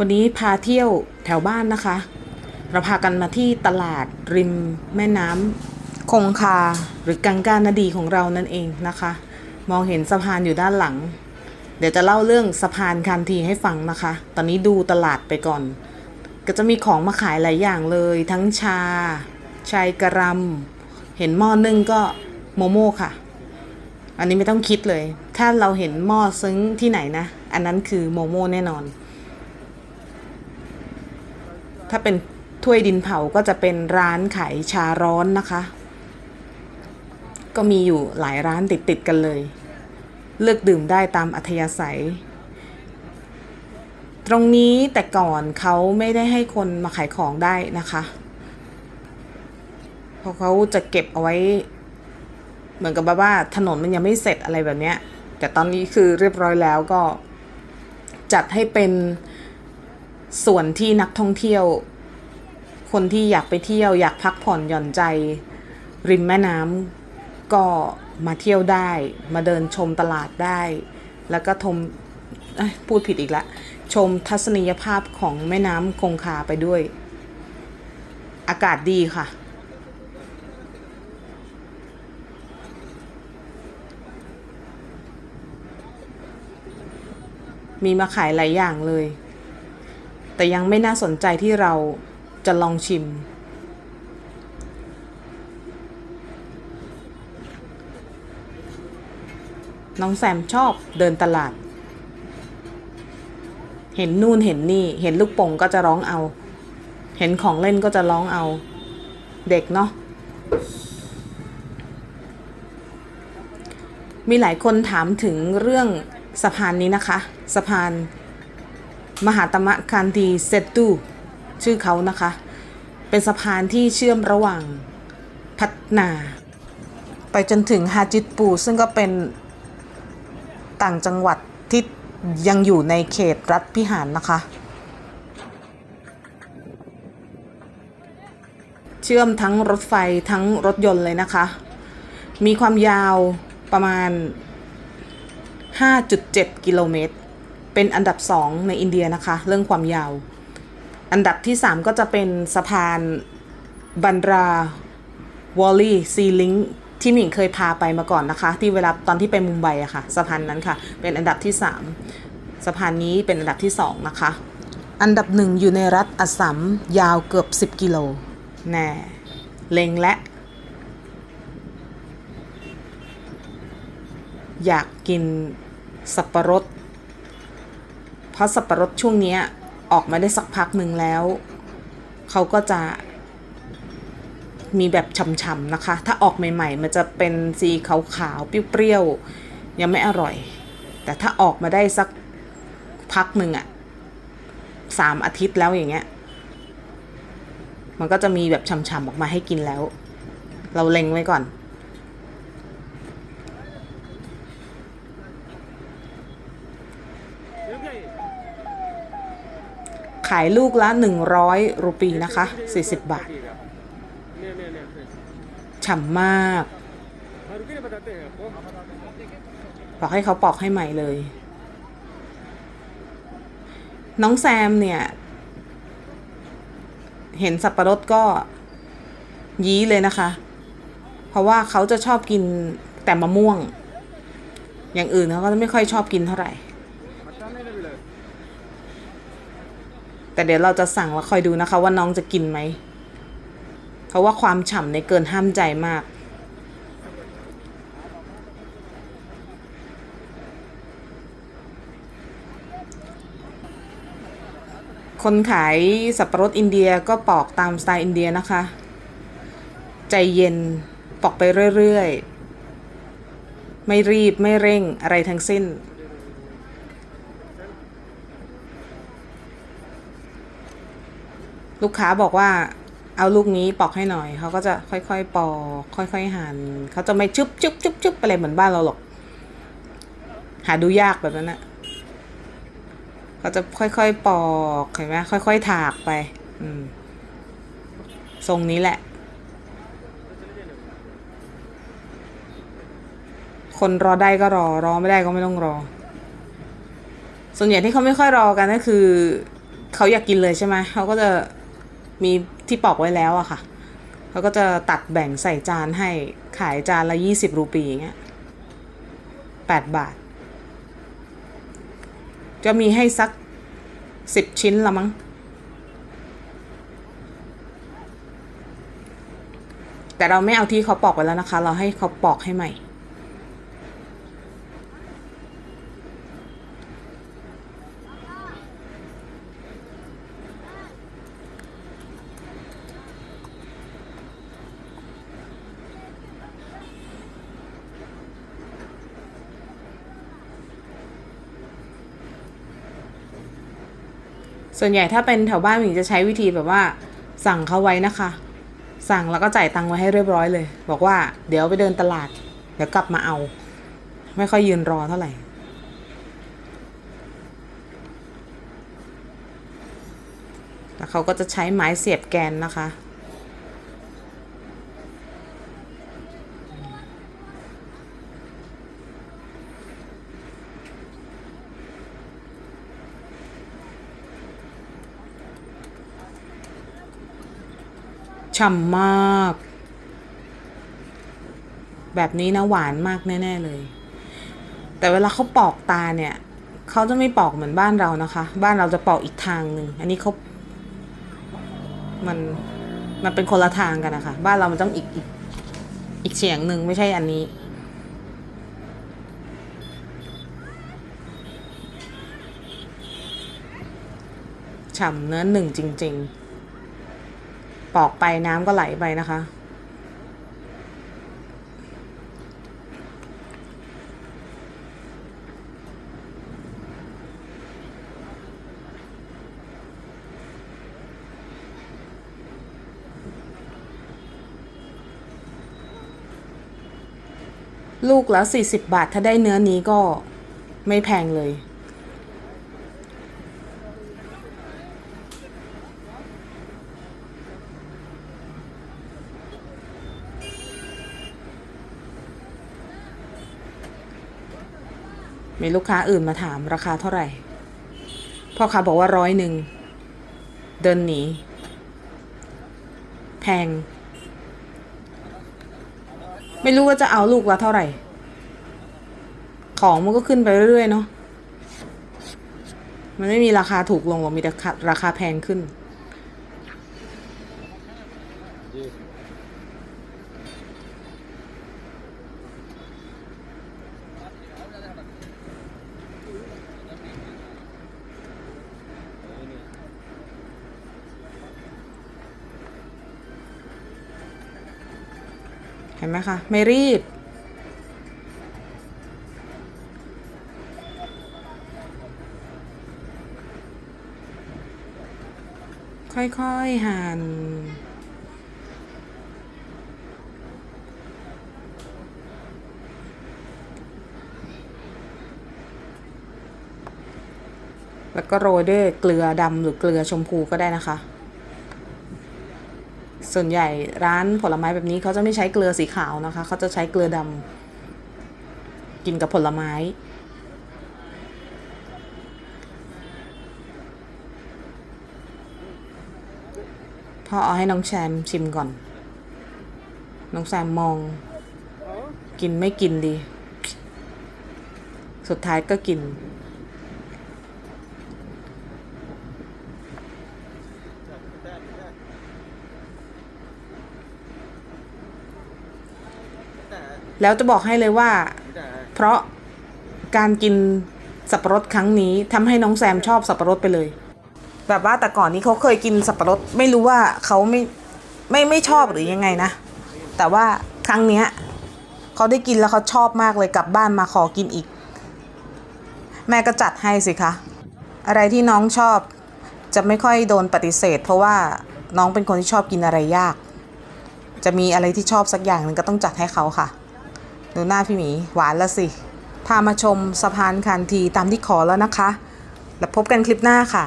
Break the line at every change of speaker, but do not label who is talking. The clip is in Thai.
วันนี้พาเที่ยวแถวบ้านนะคะ เราพากันมาที่ตลาดริมแม่น้ำคงคาหรือกังกานาดีของเรานั่นเองนะคะ มองเห็นสะพานอยู่ด้านหลัง เดี๋ยวจะเล่าเรื่องสะพานคันทีให้ฟังนะคะ ตอนนี้ดูตลาดไปก่อน ก็จะมีของมาขายหลายอย่างเลย ทั้งชา ชายกระรำเห็นหม้อนึ่งก็โมโม่ค่ะ อันนี้ไม่ต้องคิดเลย ถ้าเราเห็นหม้อซึ้งที่ไหนนะ อันนั้นคือโมโม่แน่นอน ถ้าเป็นถ้วยดินเผาก็จะเป็นร้านขายชาร้อนนะคะ ก็มีอยู่หลายร้านติดติดๆกันเลย เลือกดื่มได้ตามอัธยาศัย ตรงนี้แต่ก่อนเขาไม่ได้ให้คนมาขายของได้นะคะเพราะเขาจะเก็บเอาไว้ เหมือนกับแบบว่าถนนมันยังไม่เสร็จอะไรแบบเนี้ย แต่ตอนนี้คือเรียบร้อยแล้วก็จัดให้เป็น ส่วนที่นักท่องเที่ยว คนที่อยากไปเที่ยวอยากพักผ่อนหย่อนใจ ริมแม่น้ำก็มาเที่ยวได้ มาเดินชมตลาดได้ แล้วก็ชมพูดผิดอีกละ ชมทัศนียภาพของแม่น้ำคงคาไปด้วย อากาศดีค่ะมีมาขายหลายอย่างเลย แต่ยังไม่น่าสนใจที่เราจะลองชิม น้องแซมชอบเดินตลาด เห็นนู่นเห็นนี่ เห็นลูกโป่งก็จะร้องเอา เห็นของเล่นก็จะร้องเอา เด็กเนาะมีหลายคนถามถึงเรื่องสะพานนี้นะคะ สะพาน มหาตมะคันทีเซตูชื่อเขานะคะ เป็นสะพานที่เชื่อมระหว่างพัฒนา ไปจนถึงฮาจิตปู ซึ่งก็เป็นต่างจังหวัดที่ยังอยู่ในเขตรัฐพิหารนะคะ เชื่อมทั้งรถไฟทั้งรถยนต์เลยนะคะ มีความยาวประมาณ 5.7 กิโลเมตร เป็นอันดับ 2 ในอินเดียนะคะ เรื่องความยาว อันดับที่ 3 ก็จะเป็นสะพานบันดราวอลลี่ซีลิงที่หมิงเคยพาไปมาก่อนนะคะ ที่เวลาตอนที่ไปมุมไบอะค่ะสะพานนั้นค่ะ เป็นอันดับที่ 3สะพานนี้เป็นอันดับที่ 2 นะคะ อันดับหนึ่งอยู่ในรัฐอัสสัมยาวเกือบ 10 กิโลแน่เล็งและ อยากกินสับปะรด ราะสับปะรดช่วงนี้ออกมาได้สักพักหนึ่งแล้ว เขาก็จะมีแบบฉ่ำๆนะคะ ถ้าออกใหม่ๆ มันจะเป็นสีขาวๆ เปรี้ยวๆ ยังไม่อร่อย แต่ถ้าออกมาได้สักพักหนึ่งอะสามอาทิตย์แล้วอย่างเงี้ย มันก็จะมีแบบฉ่ำๆออกมาให้กินแล้ว เราเล็งไว้ก่อน ขายลูกละ 100 รูปีนะคะ 40 บาท ฉ่ำมาก บอกให้เขาปอกให้ใหม่เลย น้องแซมเนี่ย เห็นสับปะรดก็ยี้เลยนะคะ เพราะว่าเขาจะชอบกินแต่มะม่วง อย่างอื่นเขาก็ไม่ค่อยชอบกินเท่าไหร่ แต่เดี๋ยวเราจะสั่งแล้วคอยดูนะคะ ว่าน้องจะกินไหม เพราะว่าความฉ่ำในเกินห้ามใจมากคนขายสับปะรดอินเดียก็ปอกตามสไตล์อินเดียนะคะ ใจเย็นปอกไปเรื่อย ๆ ไม่รีบไม่เร่งอะไรทั้งสิ้น ลูกค้าบอกว่าเอาลูกนี้ปอกให้หน่อยเขาก็จะค่อยๆ ปอก ค่อยๆ หั่นเขาจะไม่จุ๊บจุ๊บจุ๊บจุ๊บอะไรเหมือนบ้านเราหรอก หาดูยากแบบนั้นนะเขาจะค่อยๆ ปอกเห็นไหมค่อยๆ ถากไป อืมทรงนี้แหละ คนรอได้ก็รอ รอไม่ได้ก็ไม่ต้องรอ ส่วนใหญ่ที่เขาไม่ค่อยรอกันก็คือเขาอยากกินเลยใช่ไหมเขาก็จะ มีที่ปอกไว้แล้วอะค่ะเขาก็จะตัดแบ่งใส่จานให้ขายจานละยี่สิบรูปีอย่างเงี้ยแปดบาท จะมีให้สักสิบชิ้นละมั้ง แต่เราไม่เอาที่เขาปอกไว้แล้วนะคะ เราให้เขาปอกให้ใหม่ ส่วนใหญ่ถ้าเป็นแถวบ้านหมิงจะใช้วิธีแบบว่า สั่งเขาไว้นะคะ สั่งแล้วก็จ่ายตังค์ไว้ให้เรียบร้อยเลย บอกว่าเดี๋ยวไปเดินตลาด เดี๋ยวกลับมาเอา ไม่ค่อยยืนรอเท่าไหร่แล้วเขาก็จะใช้ไม้เสียบแกนนะคะ ฉ่ำมาก แบบนี้นะหวานมากแน่ ๆ เลย แต่เวลาเขาปอกตาเนี่ยเขาจะไม่ปอกเหมือนบ้านเรานะคะ บ้านเราจะปอกอีกทางหนึ่งอันนี้เขามันมันเป็นคนละทางกันนะคะ บ้านเรามันต้องอีกอีกอีกเฉียงหนึ่งไม่ใช่อันนี้ ฉ่ำเนื้อหนึ่งจริง ๆ ปอกไปน้ำก็ไหลไปนะคะ ลูกละ40 บาทถ้าได้เนื้อนี้ก็ไม่แพงเลย มีลูกค้าอื่นมาถามราคาเท่าไหร่ พ่อค้าบอกว่าร้อยหนึ่ง เดินหนี แพง ไม่รู้ว่าจะเอาลูกละเท่าไหร่ ของมันก็ขึ้นไปเรื่อยๆเนาะ มันไม่มีราคาถูกลงหรอกมีแต่ราคาแพงขึ้น นไหมคะ ไม่รีบ ค่อยๆหั่นแล้วก็โรยด้วยเกลือดำหรือเกลือชมพูก็ได้นะคะ ส่วนใหญ่ร้านผลไม้แบบนี้เขาจะไม่ใช้เกลือสีขาวนะคะเขาจะใช้เกลือดำกินกับผลไม้ พ่อเอาให้น้องแซมชิมก่อน น้องแซมมอง กินไม่กินดี สุดท้ายก็กิน แล้วจะบอกให้เลยว่า เพราะการกินสับปะรดครั้งนี้ทำให้น้องแซมชอบสับปะรดไปเลย แบบว่าแต่ก่อนนี้เขาเคยกินสับปะรดไม่รู้ว่าเขาไม่ไม่ไม่ชอบหรือยังไงนะ แต่ว่าครั้งเนี้ยเขาได้กินแล้วเขาชอบมากเลยกลับบ้านมาขอกินอีก แม่ก็จัดให้สิคะ อะไรที่น้องชอบจะไม่ค่อยโดนปฏิเสธ เพราะว่าน้องเป็นคนที่ชอบกินอะไรยาก จะมีอะไรที่ชอบสักอย่างหนึ่งก็ต้องจัดให้เขาค่ะ ดูหน้าพี่หมีหวานละสิ พามาชมสะพานคันทีตามที่ขอแล้วนะคะ แล้วพบกันคลิปหน้าค่ะ